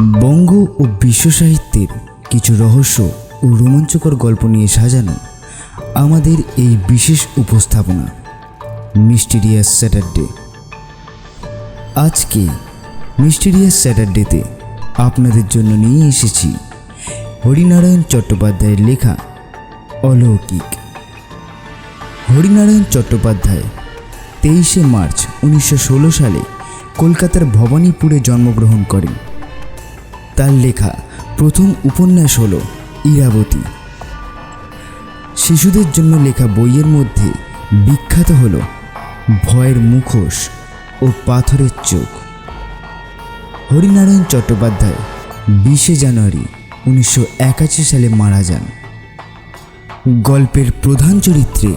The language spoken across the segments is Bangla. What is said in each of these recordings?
বঙ্গ ও বিশ্ব সাহিত্যের কিছু রহস্য ও রোমাঞ্চকর গল্প নিয়ে সাজানো আমাদের এই বিশেষ উপস্থাপনা, মিস্টিরিয়াস স্যাটারডে। আজকে মিস্টিরিয়াস স্যাটারডেতে আপনাদের জন্য নিয়ে এসেছি হরিনারায়ণ চট্টোপাধ্যায়ের লেখা অলৌকিক। হরিনারায়ণ চট্টোপাধ্যায় তেইশে মার্চ উনিশশো ষোলো সালে কলকাতার ভবানীপুরে জন্মগ্রহণ করেন। তার লেখা প্রথম উপন্যাস হল ইরাবতী। শিশুদের জন্য লেখা বইয়ের মধ্যে বিখ্যাত হল ভয়ের মুখোশ ও পাথরের চোখ। হরিনারায়ণ চট্টোপাধ্যায় বিশে জানুয়ারি উনিশশো একাশি সালে মারা যান। গল্পের প্রধান চরিত্রে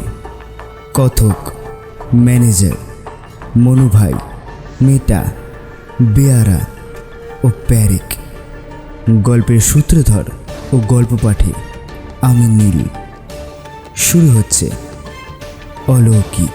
কথক, ম্যানেজার মনুভাই মেটা, বেয়ারা ও প্যারিক। গল্পের সূত্রধর ও গল্প পাঠে আমি নীল। শুরু হচ্ছে অলৌকিক।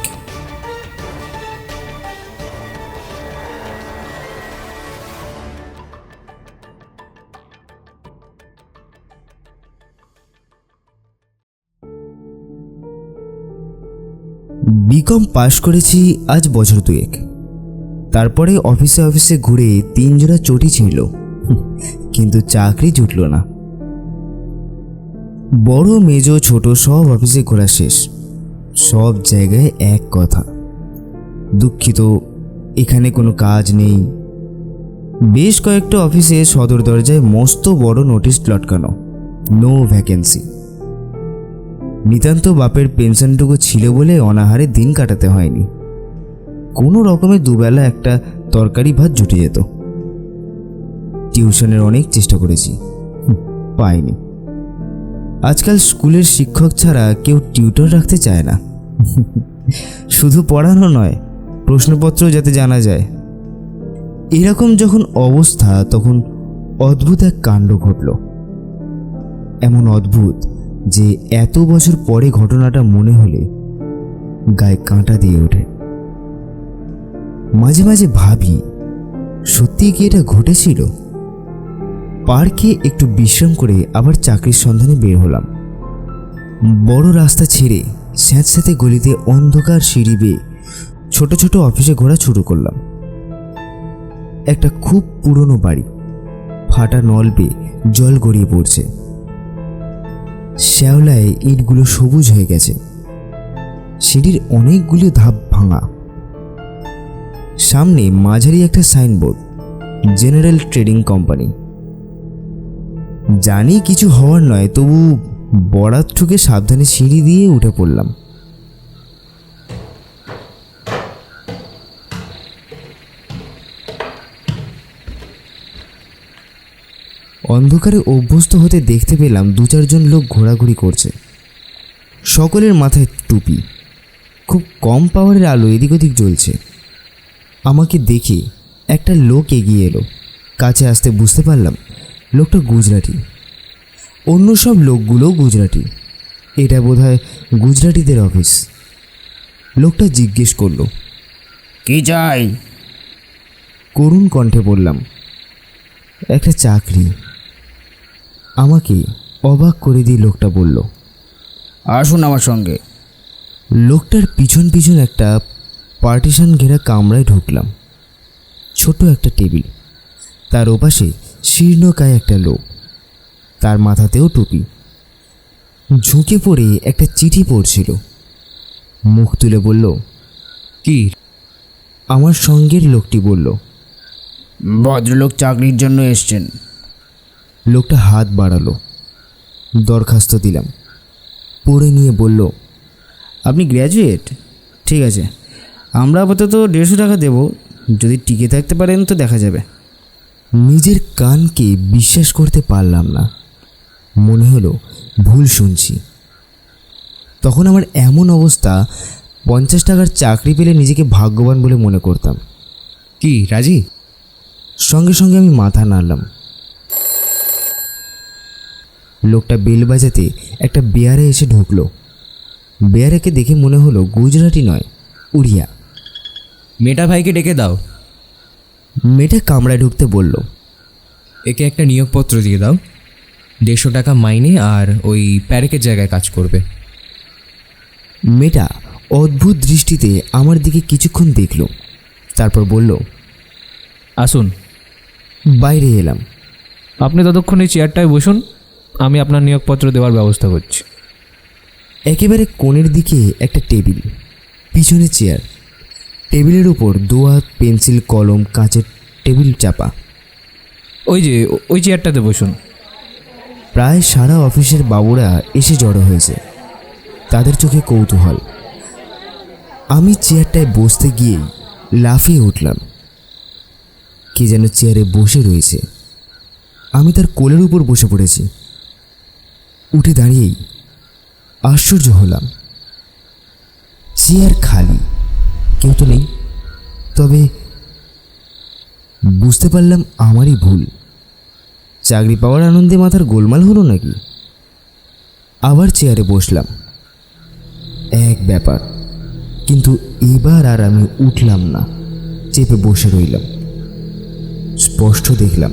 বিকম পাশ করেছি আজ বছর দুয়েক। তারপরে অফিসে অফিসে ঘুরে তিন জোড়া চটি ছিল কিন্তু চাকরি জুটল না। বড় মেজো ছোট সব অফিসে ঘোরা শেষ। সব জায়গায় এক কথা। দুঃখিত, এখানে কোনো কাজ নেই। বেশ কয়েকটা অফিসে সদর দরজায় মস্ত বড় নোটিশ লটকানো। নো ভ্যাকেন্সি নিতান্ত বাপের পেনশনটুকু ছিল বলে অনাহারে দিন কাটাতে হয়নি। কোনো রকমে দুবেলা একটা তরকারি ভাত জুটে যেত। টিউশনের অনেক চেষ্টা করেছি। পাইনি। আজকাল স্কুলের শিক্ষক ছাড়া কেউ টিউটর রাখতে চায় না। শুধু পড়ানো নয়, প্রশ্নপত্র যাতে জানা যায়। এরকম যখন অবস্থা, তখন অদ্ভুত এক কাণ্ড ঘটল। এমন অদ্ভুত যে এত বছর পরে ঘটনাটা মনে হলে গায়ে কাঁটা দিয়ে ওঠে। মাঝে মাঝে ভাবি সত্যি কি এটা ঘটেছিল? পার্কে একটু বিশ্রাম করে আবার চাকরির সন্ধানে বের হলাম। বড় রাস্তা ছেড়ে স্যাঁতস্যাঁতে গলিতে অন্ধকার সিঁড়ি বেয়ে ছোট ছোট অফিসে ঘোরা শুরু করলাম। একটা খুব পুরনো বাড়ি। ফাটা নল বেয়ে জল গড়িয়ে পড়ছে। শ্যাওলায় ইটগুলো সবুজ হয়ে গেছে। সিঁড়ির অনেকগুলো ধাপ ভাঙা। সামনে মাঝারি একটা সাইনবোর্ড, জেনারেল ট্রেডিং কোম্পানি। জানি কিছু হওয়ার নয়, তবু বরাত ঠুকে সাবধানে সিঁড়ি দিয়ে উঠে পড়লাম। অন্ধকারে অভ্যস্ত হতে দেখতে পেলাম দু চারজন লোক ঘোরাঘুরি করছে। সকলের মাথায় টুপি। খুব কম পাওয়ারের আলো এদিক ওদিক জ্বলছে। আমাকে দেখে একটা লোক এগিয়ে এলো। কাছে আসতে বুঝতে পারলাম লোকটা গুজরাটি। অন্য সব লোকগুলোও গুজরাটি। এটা বোধহয় গুজরাটিদের অফিস লোকটা জিজ্ঞেস করল কি চাই? করুণ কণ্ঠে বললাম একটা চাকরি। আমাকে অবাক করে দিয়ে লোকটা বলল আসুন আমার সঙ্গে। লোকটার পিছন পিছন একটা পার্টিশন ঘেরা কামরায় ঢুকলাম। ছোট একটা টেবিল। তার ওপাশে শীর্ণকায় একটা লোক। তার মাথাতেও টুপি। ঝুঁকে পড়ে একটা চিঠি পড়ছিল। মুখ তুলে বলল কি? আমার সঙ্গের লোকটি বলল ভদ্রলোক চাকরির জন্য এসছেন। লোকটা হাত বাড়ালো। দরখাস্ত দিলাম। পড়ে নিয়ে বলল আপনি গ্র্যাজুয়েট? ঠিক আছে। আমরা আপাতত দেড়শো টাকা দেব। যদি টিকে থাকতে পারেন তো দেখা যাবে। নিজের কানকে বিশ্বাস করতে পারলাম না। মনে হলো, ভুল শুনছি। তখন আমার এমন অবস্থা, পঞ্চাশ টাকার চাকরি পেলে নিজেকে ভাগ্যবান বলে মনে করতাম। কি, রাজি? সঙ্গে সঙ্গে আমি মাথা নাড়লাম। লোকটা বেল বাজাতে একটা বেয়ারে এসে ঢুকলো। বেয়ারাকে দেখে মনে হলো, গুজরাটি নয়, উড়িয়া। মেটা ভাইকে ডেকে দাও। মেয়েটা কামড়ায় ঢুকতে বলল একে একটা নিয়োগপত্র দিয়ে দাও। দেড়শো টাকা মাইনে আর ওই প্যারেকের জায়গায় কাজ করবে। মেয়েটা অদ্ভুত দৃষ্টিতে আমার দিকে কিছুক্ষণ দেখল তারপর বলল আসুন। বাইরে এলাম। আপনি ততক্ষণ এই চেয়ারটায় বসুন আমি আপনার নিয়োগপত্র দেওয়ার ব্যবস্থা করছি। একেবারে কোণের দিকে একটা টেবিল পিছনে চেয়ার টেবিলের উপর দোয়া পেন্সিল কলম কাঁচের টেবিল চাপা। ওই যে ওই চেয়ারটাতে বসুন। প্রায় সারা অফিসের বাবুরা এসে জড়ো হয়েছে। তাদের চোখে কৌতূহল। আমি চেয়ারটায় বসতে গিয়েই লাফিয়ে উঠলাম। কে যেন চেয়ারে বসে রয়েছে। আমি তার কোলের উপর বসে পড়েছি। উঠে দাঁড়িয়েই আশ্চর্য হলাম। চেয়ার খালি। কেউ তো নেই। তবে বুঝতে পারলাম আমারই ভুল। চাকরি পাওয়ার আনন্দে মাথার গোলমাল হলো নাকি? আবার চেয়ারে বসলাম। এক ব্যাপার, কিন্তু এবার আর আমি উঠলাম না, চেপে বসে রইলাম। স্পষ্ট দেখলাম,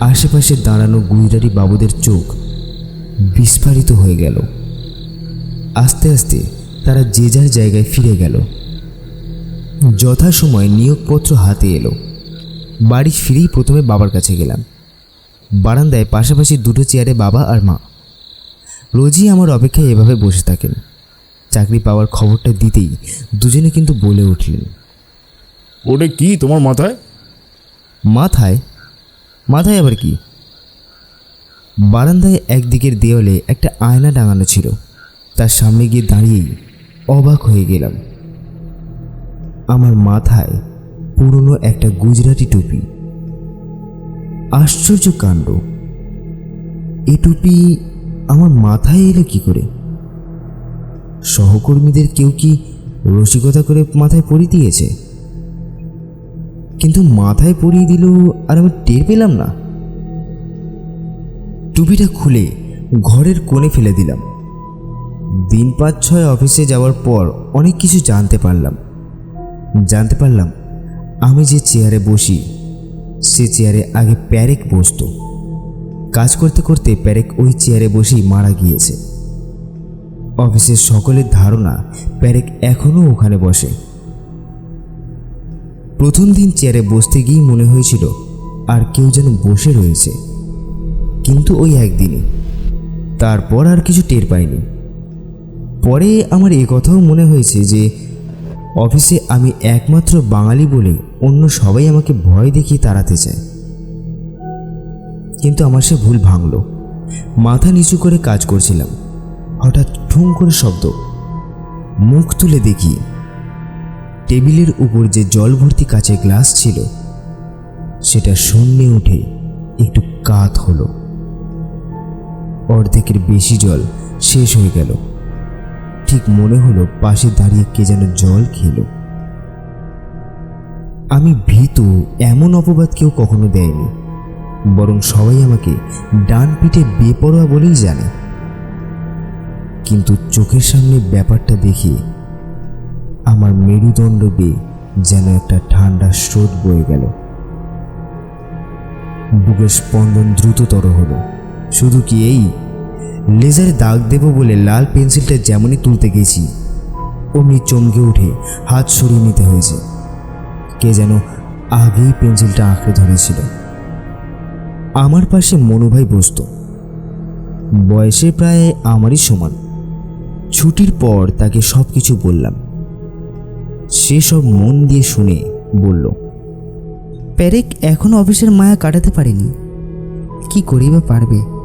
আশেপাশে দাঁড়ানো গুইরারি বাবুদের চোখ বিস্ফারিত হয়ে গেল। আস্তে আস্তে তারা যে যার জায়গায় ফিরে গেল। যথাসময়ে নিয়োগপত্র হাতে এলো। বাড়ি ফিরেই প্রথমে বাবার কাছে গেলাম। বারান্দায় পাশাপাশি দুটো চেয়ারে বাবা আর মা। রোজই আমার অপেক্ষায় এভাবে বসে থাকেন। চাকরি পাওয়ার খবরটা দিতেই দুজনে কিন্তু বলে উঠলেন। ওটা কি তোমার মাথায়? মাথায়? মাথায় আবার কি? বারান্দায় একদিকের দেওয়ালে একটা আয়না টাঙানো ছিল। তার সামনে গিয়ে দাঁড়িয়েই অবাক হয়ে গেলাম। আমার মাথায় পুরনো একটা গুজরাটি টুপি। আশ্চর্য কাণ্ড। এ টুপি আমার মাথায় এলো কি করে? সহকর্মীদের কেউ কি রসিকতা করে মাথায় পরিয়ে দিয়েছে? কিন্তু মাথায় পরিয়ে দিল আর আমি টের পেলাম না। টুপিটা খুলে ঘরের কোণে ফেলে দিলাম। দিন পাঁচ ছয় অফিসে যাওয়ার পর অনেক কিছু জানতে পারলাম। জানতে পারলাম, আমি যে চেয়ারে বসি, সে চেয়ারে আগে প্যারেক বসতো। কাজ করতে করতে প্যারেক ওই চেয়ারে বসেই মারা গিয়েছে। অফিসের সকলের ধারণা, প্যারেক এখনও ওখানে বসে। প্রথম দিন চেয়ারে বসতে গিয়েই মনে হয়েছিল, আর কেউ যেন বসে রয়েছে। কিন্তু ওই একদিনই। তারপর আর কিছু টের পাইনি। পরে আমার এ কথাও মনে হয়েছে যে অফিসে আমি একমাত্র বাঙালি বলে অন্য সবাই আমাকে ভয় দেখিয়ে তাড়াতে চায়। কিন্তু আমার সে ভুল ভাঙল। মাথা নিচু করে কাজ করছিলাম। হঠাৎ ঠুং করে শব্দ। মুখ তুলে দেখি। টেবিলের উপর যে জল ভর্তি কাচের গ্লাস ছিল, সেটা শূন্যে উঠে একটু কাত হলো। অর্ধেকের বেশি জল শেষ হয়ে গেল। ঠিক মনে হলো পাশে দাঁড়িয়ে কে যেন জল খেলো। আমি ভীতু, এমন অপবাদ কেউ কখনো দেয়নি। বরং সবাই আমাকে ডান পিঠে বেপরোয়া বলেই জানে। কিন্তু চোখের সামনে ব্যাপারটা দেখে, আমার মেরুদণ্ড বেয়ে যেন একটা ঠান্ডা স্রোত বয়ে গেল। বুকের স্পন্দন দ্রুততর হলো। শুধু কি এই লেজারে দাগ দেব বলে লাল পেন্সিলটা যেমনই তুলতে গেছি, অমনি চমকে উঠে হাত সরিয়ে নিতে হয়েছে। কে যেন আগেই পেন্সিলটা আঁকড়ে ধরেছিল। আমার পাশে মনুভাই বসত। বয়সে প্রায় আমারই সমান। ছুটির পর তাকে সব কিছু বললাম। সে সব মন দিয়ে শুনে বলল প্যারেক এখনও অফিসের মায়া কাটাতে পারেনি। কি করেই বা পারবে?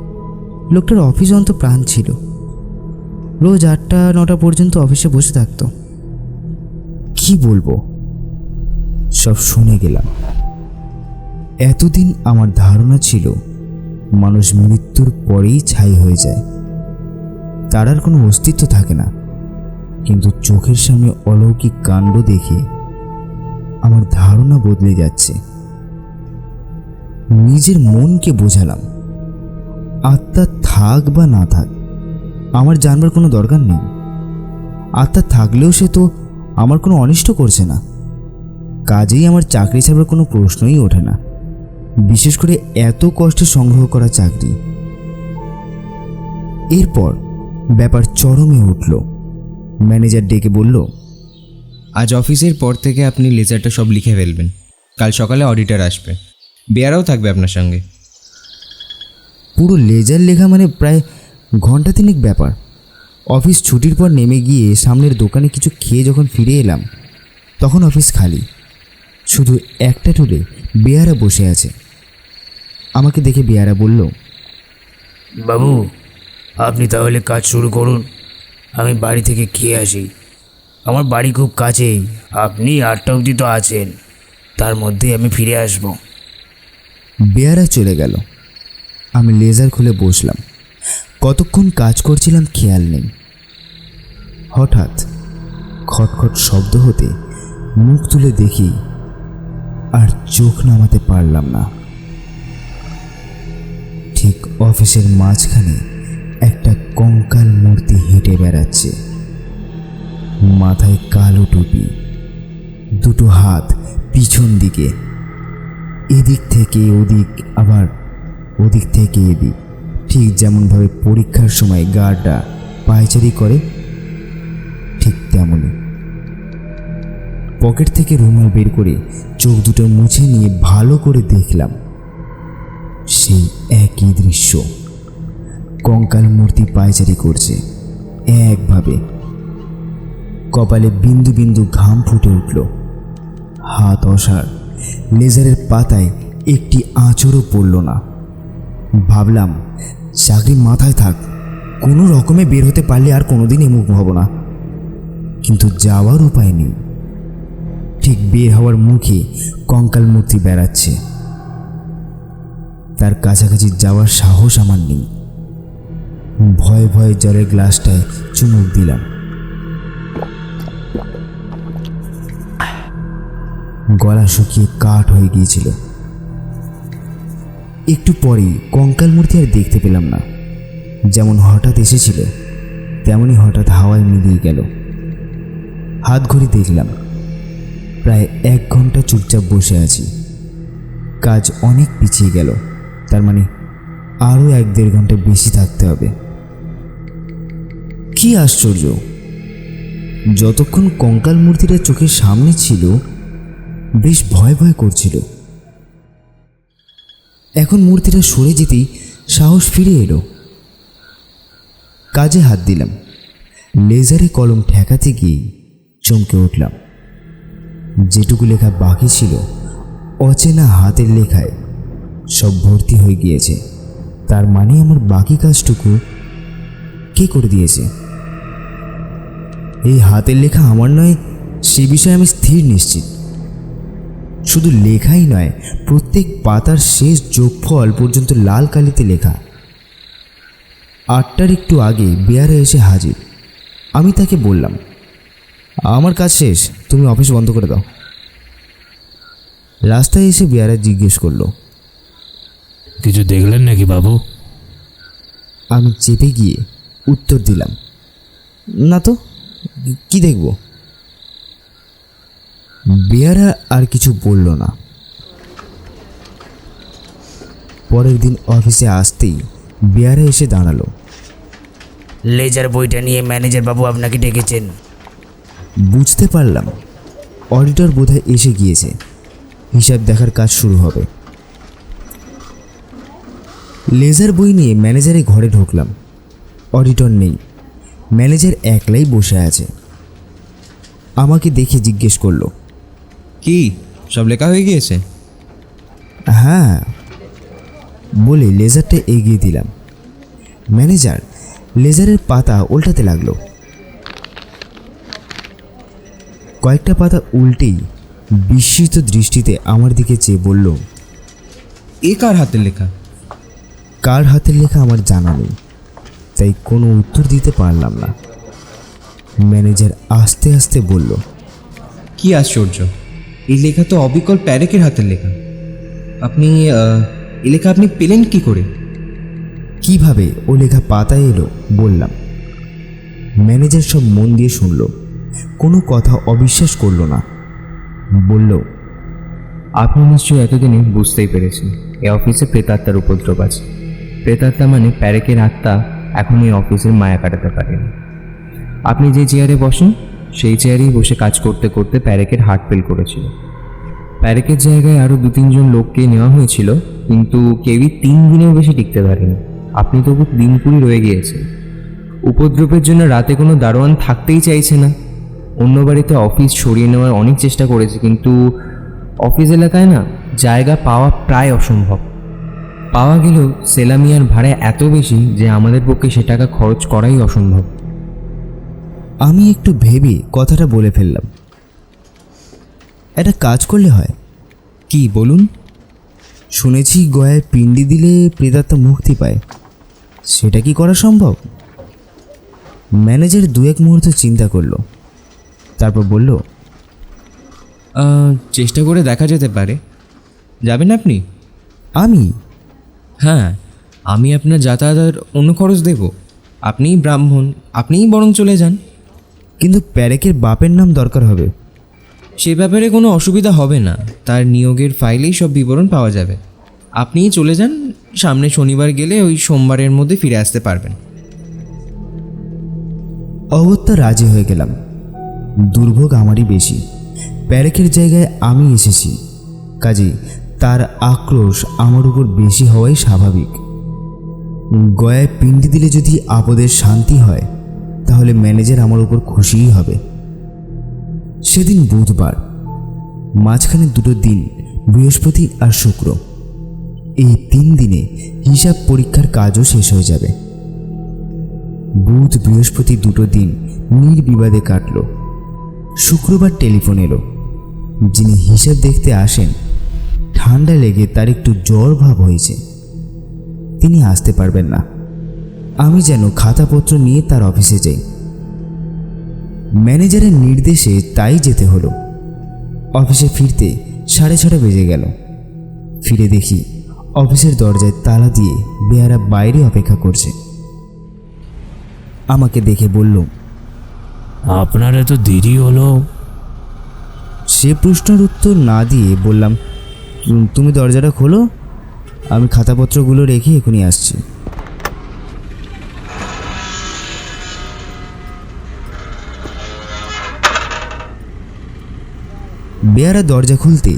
লোকটার অফিস অন্ত প্রাণ ছিল। রোজ আটটা, নটা পর্যন্ত অফিসে বসে থাকতো। কি বলব? সব শুনে গেলাম। এতদিন আমার ধারণা ছিল, মানুষ মৃত্যুর পরেই ছাই হয়ে যায়। তার আর কোনো অস্তিত্ব থাকে না। কিন্তু চোখের সামনে অলৌকিক কাণ্ড দেখে আমার ধারণা বদলে যাচ্ছে। নিজের মনকে বোঝালাম। আত্মা থাক বা না থাক, আমার জানবার কোনো দরকার নেই। আত্মা থাকলেও সে তো আমার কোনো অনিষ্ট করছে না। কাজেই আমার চাকরি ছাড়বার কোনো প্রশ্নই ওঠে না। বিশেষ করে এত কষ্টে সংগ্রহ করা চাকরি। এরপর ব্যাপার চরমে উঠল। ম্যানেজার ডেকে বলল, আজ অফিসের পর থেকে আপনি লেজারটা সব লিখে ফেলবেন। কাল সকালে অডিটার আসবে। বেয়ারাও থাকবে আপনার সঙ্গে। পুরো লেজার লেখা মানে প্রায় ঘণ্টা তিনেক ব্যাপার। অফিস ছুটির পর নেমে গিয়ে সামনের দোকানে কিছু খেয়ে যখন ফিরে এলাম তখন অফিস খালি। শুধু একটা টুলে বেয়ারা বসে আছে। আমাকে দেখে বেয়ারা বলল বাবু আপনি তাহলে কাজ শুরু করুন। আমি বাড়ি থেকে খেয়ে আসি। আমার বাড়ি খুব কাছেই। আপনি আটটা অবধি তো আছেন। তার মধ্যে আমি ফিরে আসব। বেয়ারা চলে গেল। আমি লেজার খুলে বসলাম। কতক্ষণ কাজ করছিলাম খেয়াল নেই। হঠাৎ খটখট শব্দ হতে মুখ তুলে দেখি আর চোখ নামাতে পারলাম না। ঠিক অফিসের মাঝখানে একটা কঙ্কাল মূর্তি হেঁটে বেড়াচ্ছে। মাথায় কালো টুপি, দুটো হাত পিছন দিকে, এদিক থেকে ওদিক আবার ওদিক থেকে এদিক ঠিক যেমনভাবে পরীক্ষার সময় গার্ডরা পায়চারি করে, ঠিক তেমনই। পকেট থেকে রুমাল বের করে চোখ দুটো মুছে নিয়ে ভালো করে দেখলাম, সেই একই দৃশ্য। কঙ্কাল মূর্তি পায়চারি করছে, একভাবে। কপালে বিন্দু বিন্দু ঘাম ফুটে উঠল। হাত অসার, লেজারের পাতায় একটি আঁচড়ও পড়ল না। ভাবলাম, চাকরি মাথায় থাক, কোনো রকমে বের হতে পারলে আর কোনোদিন এমুখ হব না। কিন্তু যাওয়ার উপায় নেই। ঠিক বের হওয়ার মুখে কঙ্কাল মূর্তি বেড়াচ্ছে। তার কাছাকাছি যাওয়ার সাহস আমার নেই। ভয়ে ভয়ে জলের গ্লাসটায় চুমুক দিলাম। গলা শুকিয়ে কাঠ হয়ে গিয়েছিল। একটু পরেই কঙ্কাল মূর্তি আর দেখতে পেলাম না। যেমন হঠাৎ এসেছিল, তেমনই হঠাৎ হাওয়ায় মিলিয়ে গেল। হাত ঘড়ি দেখলাম, প্রায় এক ঘণ্টা চুপচাপ বসে আছি। কাজ অনেক পিছিয়ে গেল, তার মানে আরও এক দেড় ঘণ্টা বেশি থাকতে হবে। কি আশ্চর্য! যতক্ষণ কঙ্কাল মূর্তিটা চোখের সামনে ছিল, বেশ ভয় ভয় করছিল। এখন মূর্তিটা সরে যেতেই সাহস ফিরে এলো। কাজে হাত দিলাম। লেজারে কলম ঠেকাতে গিয়েই চমকে উঠলাম। যেটুকু লেখা বাকি ছিল, অচেনা হাতের লেখায় সব ভর্তি হয়ে গিয়েছে। তার মানে আমার বাকি কাজটুকু কে করে দিয়েছে? এই হাতের লেখা আমার নয়, সে বিষয়ে আমি স্থির নিশ্চিত। শুধু লেখাই নয় প্রত্যেক পাতার শেষ যোগফল পর্যন্ত লাল কালিতে লেখা। আটটার একটু আগে বেয়ারে এসে হাজির। আমি তাকে বললাম আমার কাজ শেষ তুমি অফিস বন্ধ করে দাও। রাস্তায় এসে বেয়ারা জিজ্ঞেস করল কিছু দেখলেন নাকি বাবু? আমি চেপে গিয়ে উত্তর দিলাম না তো কি দেখব? বেয়ারা আর কিছু বলল না। পরের দিন অফিসে আসতেই বেয়ারা এসে দাঁড়াল। লেজার বইটা নিয়ে ম্যানেজার বাবু আপনাকে ডেকেছেন। বুঝতে পারলাম অডিটর বোধহয় এসে গিয়েছে। হিসাব দেখার কাজ শুরু হবে। লেজার বই নিয়ে ম্যানেজারের ঘরে ঢুকলাম। অডিটর নেই ম্যানেজার একলাই বসে আছে। আমাকে দেখে জিজ্ঞেস করল কি? সব লেখা হয়ে গিয়েছে? হ্যাঁ বলে লেজারটা এগিয়ে দিলাম। ম্যানেজার লেজারের পাতা উল্টাতে লাগল। কয়েকটা পাতা উল্টেই বিস্মিত দৃষ্টিতে আমার দিকে চেয়ে বলল এ কার হাতের লেখা? কার হাতের লেখা আমার জানা নেই তাই কোনো উত্তর দিতে পারলাম না। ম্যানেজার আস্তে আস্তে বলল কি আশ্চর্য! এই লেখা তো অবিকল প্যারেকের হাতের লেখা। আপনি এই লেখা আপনি পেলেন কি করে? কীভাবে ও লেখা পাতায় এলো বললাম। ম্যানেজার সব মন দিয়ে শুনল। কোনো কথা অবিশ্বাস করল না। বলল আপনি নিশ্চয়ই এতদিনে বুঝতেই পেরেছেন এই অফিসে প্রেতাত্মার উপদ্রব আছে। প্রেতাত্মা মানে প্যারেকের আত্মা এখন এই অফিসের মায়া কাটাতে পারেনি। আপনি যে চেয়ারে বসেন সেই চেয়ারেই বসে কাজ করতে করতে প্যারেকের হার্ট ফেল করেছিল। প্যারেকের জায়গায় আরও দু তিনজন লোককে নেওয়া হয়েছিল, কিন্তু কেউই তিন দিনেও বেশি টিকতে পারেনি। আপনি তবু দিন কুড়ি রয়ে গিয়েছেন। উপদ্রবের জন্য রাতে কোনো দারোয়ান থাকতেই চাইছে না। অন্য বাড়িতে অফিস সরিয়ে নেওয়ার অনেক চেষ্টা করেছে, কিন্তু অফিস এলাকায় না জায়গা পাওয়া প্রায় অসম্ভব। পাওয়া গেলেও সেলামিয়ার ভাড়া এত বেশি যে আমাদের পক্ষে সে টাকা খরচ করাই অসম্ভব। আমি একটু ভেবে কথাটা বলে ফেললাম। একটা কাজ করলে হয়। কি বলুন? শুনেছি গয়ায় পিণ্ডি দিলে প্রেতাত্মা মুক্তি পায়। সেটা কি করা সম্ভব? ম্যানেজার দু এক মুহূর্ত চিন্তা করল। তারপর বলল চেষ্টা করে দেখা যেতে পারে। যাবেন আপনি? আমি? হ্যাঁ আমি আপনার যাতায়াতের অন্য খরচ দেব। আপনিই ব্রাহ্মণ আপনিই বরং চলে যান। কিন্তু প্যারেকের বাপের নাম দরকার হবে। সে ব্যাপারে কোনো অসুবিধা হবে না। তার নিয়োগের ফাইলেই সব বিবরণ পাওয়া যাবে। আপনিই চলে যান সামনে শনিবার গেলে ওই সোমবারের মধ্যে ফিরে আসতে পারবেন। অগত্যা রাজি হয়ে গেলাম। দুর্ভোগ আমারই বেশি। প্যারেকের জায়গায় আমি এসেছি। কাজেই তার আক্রোশ আমার উপর বেশি হওয়াই স্বাভাবিক। গয়ায় পিণ্ডি দিলে যদি আপদের শান্তি হয় তাহলে ম্যানেজার আমার উপর খুশিই হবে। সেদিন বুধবার, মাঝখানে দুটো দিন, বৃহস্পতি আর শুক্র। এই তিন দিনে হিসাব পরীক্ষার কাজও শেষ হয়ে যাবে। বুধ বৃহস্পতি দুটো দিন নির্বিবাদে কাটল। শুক্রবার টেলিফোন এলো। যিনি হিসাব দেখতে আসেন, ঠান্ডা লেগে তার একটু জ্বর ভাব হয়েছে। তিনি আসতে পারবেন না। আমি যেন খাতাপত্র নিয়ে তার অফিসে যাই। ম্যানেজারের নির্দেশে তাই যেতে হলো। অফিসে ফিরতে সাড়ে ছটা বেজে গেল। ফিরে দেখি অফিসের দরজায় তালা দিয়ে বেয়ারা বাইরে অপেক্ষা করছে। আমাকে দেখে বলল আপনার এত দেরি হলো? সে প্রশ্নের উত্তর না দিয়ে বললাম তুমি দরজাটা খোলো আমি খাতাপত্রগুলো রেখে এখনই আসছি। বেয়ারা দরজা খুলতে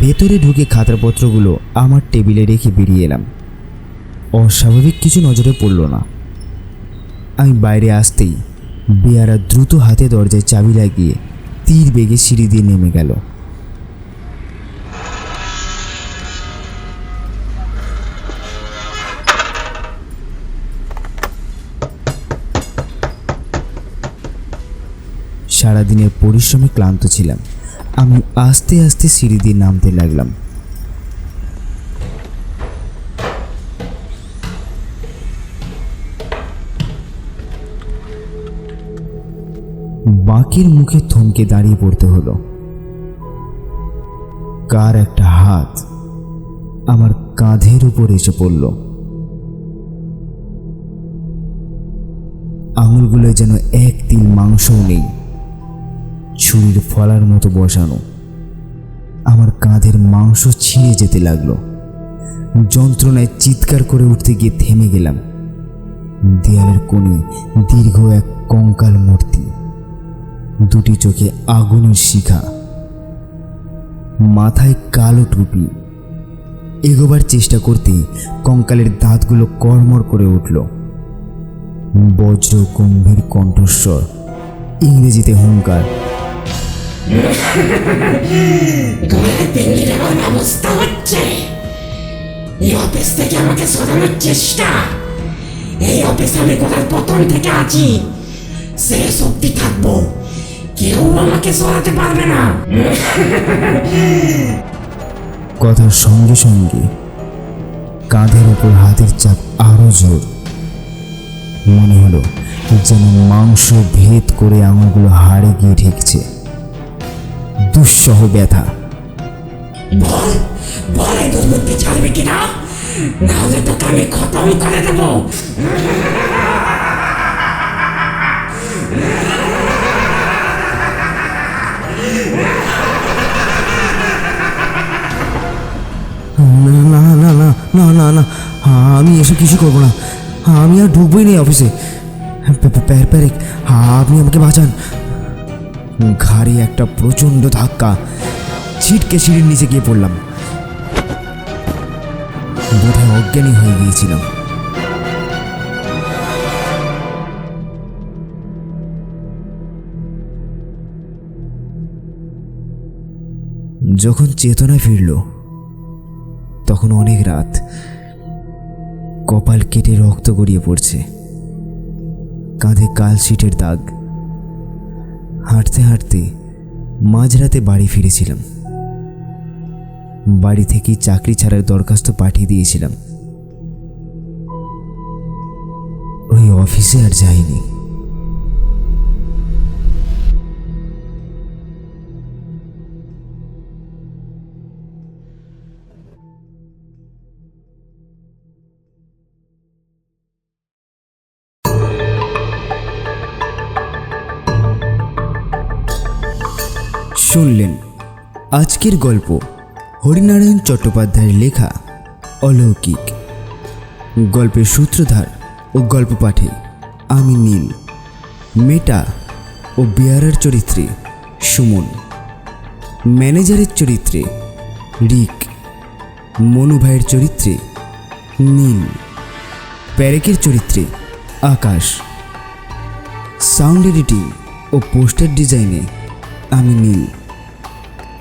ভেতরে ঢুকে খাতাপত্রগুলো আমার টেবিলে রেখে বেরিয়ে এলাম। অস্বাভাবিক কিছু নজরে পড়ল না। আমি বাইরে আসতেই বেয়ারা দ্রুত হাতে দরজায় চাবি লাগিয়ে তীর বেগে সিঁড়ি দিয়ে নেমে গেল। সারাদিনের পরিশ্রমে ক্লান্ত ছিলাম। আমি আস্তে আস্তে সিঁড়ি দিয়ে নামতে লাগলাম। বাঁকের মুখে থমকে দাঁড়িয়ে পড়তে হলো। কার একটা হাত আমার কাঁধের উপর এসে পড়ল। আঙুলগুলো যেন এক তিল মাংসও নেই। ছুরির ফলার মতো বসানো। আমার কাঁধের মাংস ছিঁড়ে যেতে লাগল। যন্ত্রণায় চিৎকার করে উঠতে গিয়ে থেমে গেলাম। দেয়ালের কোণে দীর্ঘ এক কঙ্কাল মূর্তি। দুটি চোখে আগুনের শিখা। মাথায় কালো টুপি। এগোবার চেষ্টা করতে কঙ্কালের দাঁতগুলো কড়মড় করে উঠল। বজ্র গম্ভীর কণ্ঠস্বর, ইংরেজিতে হুঙ্কার। পিন্ডির এমন অবস্থা হচ্ছে এই অফিস থেকে আমাকে সরানোর চেষ্টা এই অফিস আমি কোথার প্রথম থেকে আছি সে সত্যি থাকব কেউ আমাকে সরাতে পারবে না কথার সঙ্গে সঙ্গে কাঁধের ওপর হাতের চাপ আরও জোর মনে হলো যেন মাংস ভেদ করে আঙুলগুলো হাড়ে গিয়ে ঠেকছে। দুঃসহ ব্যথা। বল বল এই ছাড়বে কিনা? নাহলে তোকে আমি খতম করে দেবো। না না না না না না না। আমি এসব কিছু করব না। আমি আর ঢুকবোই নেই অফিসে। প্যার প্যারেক। আপনি আমাকে বাঁচান। ঘাড়ে একটা প্রচণ্ড ধাক্কা। ছিটকে সিঁড়ির নিচে গিয়ে পড়লাম। বোধহয় অজ্ঞানী হয়ে গিয়েছিলাম। যখন চেতনা ফিরল, তখন অনেক রাত। কপাল কেটে রক্ত গড়িয়ে পড়ছে। কাঁধে কালশিটের দাগ। হাঁটতে হাঁটতে মাঝরাতে বাড়ি ফিরেছিলাম। বাড়ি থেকে চাকরি ছাড়ার দরখাস্ত পাঠিয়ে দিয়েছিলাম। ওই অফিসে আর যাইনি। শুনলেন আজকের গল্প হরিনারায়ণ চট্টোপাধ্যায়ের লেখা অলৌকিক। গল্পের সূত্রধার ও গল্প পাঠে আমি নীল, মেটা ও বেয়ারার চরিত্রে সুমন। ম্যানেজারের চরিত্রে রিক, মনু ভাইয়ের চরিত্রে নীল, প্যারেকের চরিত্রে আকাশ। সাউন্ড এডিটিং ও পোস্টার ডিজাইনে আমি নীল।